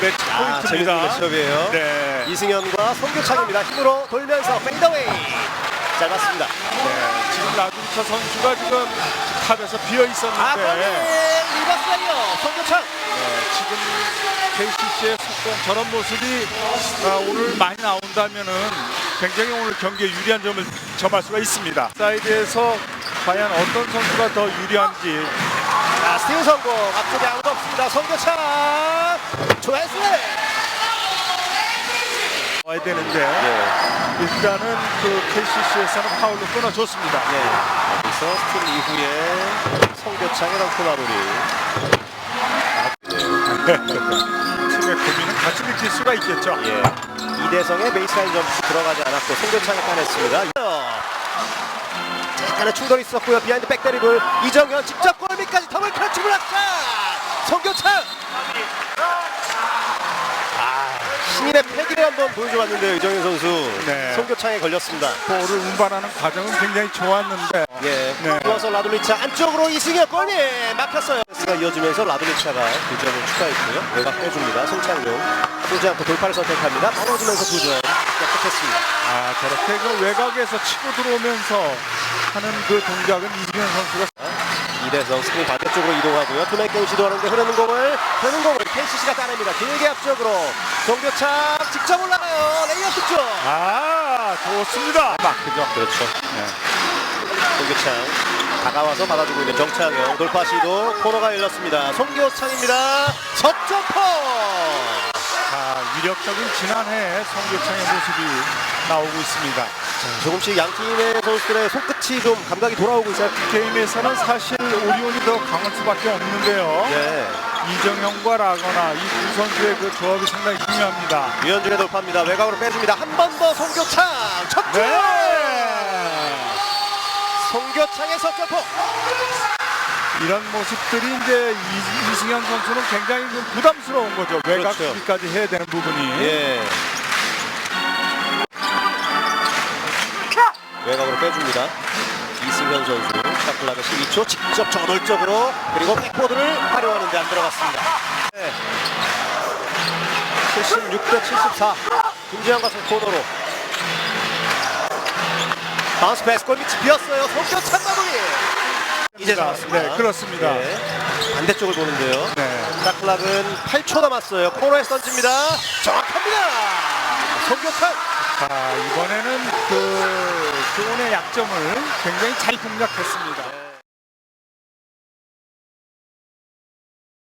매치 아, 재밌는 포인트입니다. 매치업이에요. 네. 이승현과 송교창입니다. 힘으로 돌면서 페이더웨이. 잘 봤습니다. 네, 지금 라두리차 선수가 지금 탑에서 비어 아, 있었는데 거기 리버스 라이어 송교창. 네, 지금 KCC의 속공 저런 모습이 아, 오늘 많이 나온다면은 굉장히 오늘 경기에 유리한 점을 점할 수가 있습니다. 사이드에서 과연 어떤 선수가 더 유리한지 자, 스틸 성공. 앞쪽에 아무도 없습니다. 송교창. 조회수. 와야 되는데 예. 일단은 그 KCC에서는 파울로 끊어줬습니다. 예. 여기서 스틸 이후에 송교창의 덩크 마무리. 팀의 고민은 같이 느낄 수가 있겠죠. 예. 이대성의 베이스라인 점프 들어가지 않았고 송교창이 따냈습니다. 약간의 충돌이 있었고요. 비하인드 백드리블 이정현 직접 골밑까지 더블 클러치 블락샷 송교창 아 신인의 패기를 한번 보여줘봤는데요 이정현 선수 네. 송교창에 걸렸습니다. 볼을 운반하는 과정은 굉장히 좋았는데 예, 네. 이어서 라돌리차 안쪽으로 이승현 골밑 막혔어요. 스가 이어지면서 라돌리차가 2점을 추가했고요. 외곽 빼줍니다. 송창용 쏘지 않고 돌파를 선택합니다. 떨어지면서 2점 역습했습니다. 아 저렇게 그 외곽에서 치고 들어오면서 하는 그 동작은 이승현 선수가 이대성 스크린 반대쪽으로 이동하고요. 투맨 게임 시도하는데 흐르는 공을 흐르는 공을 KCC가 따냅니다. 길게 앞쪽으로 송교창 직접 올라가요. 레이업 득점. 아 좋습니다. 마크죠. 그렇죠. 송교창 다가와서 받아주고 있는 정창영 돌파 시도 코너가 열렸습니다. 송교창입니다. 석점포. 자 위력적인 지난해 성교창의 모습이 나오고 있습니다. 조금씩 양 팀의 선수들의 손끝이 좀 감각이 돌아오고 있어요. 게임에서는 사실 오리온이 더 강할 수밖에 없는데요. 네. 이정현과 라거나 이 두 선수의 그 조합이 상당히 중요합니다. 유현준의 돌파입니다. 외곽으로 빼줍니다. 한 번더 송교창 첫 점. 네. 송교창의 석점포. 이런 모습들이 이제 이, 이승현 선수는 굉장히 좀 부담스러운 거죠. 외곽 그렇죠. 수비까지 해야 되는 부분이. 예. 외곽으로 빼줍니다. 이승현 선수 샤클락의 12초 직접 저돌적으로 그리고 백보드를 활용하는데 안 들어갔습니다. 네. 76대 74 김재현 가서 코너로 바운스 패스 골밑이 비었어요. 송교창 마무리 이제 나왔습니다. 네, 그렇습니다. 예. 반대쪽을 보는데요. 네. 샤클락은 8초 남았어요. 코너에서 던집니다. 정확합니다. 송교창. 자 이번에는 그 조은의 약점을 굉장히 잘 공략했습니다.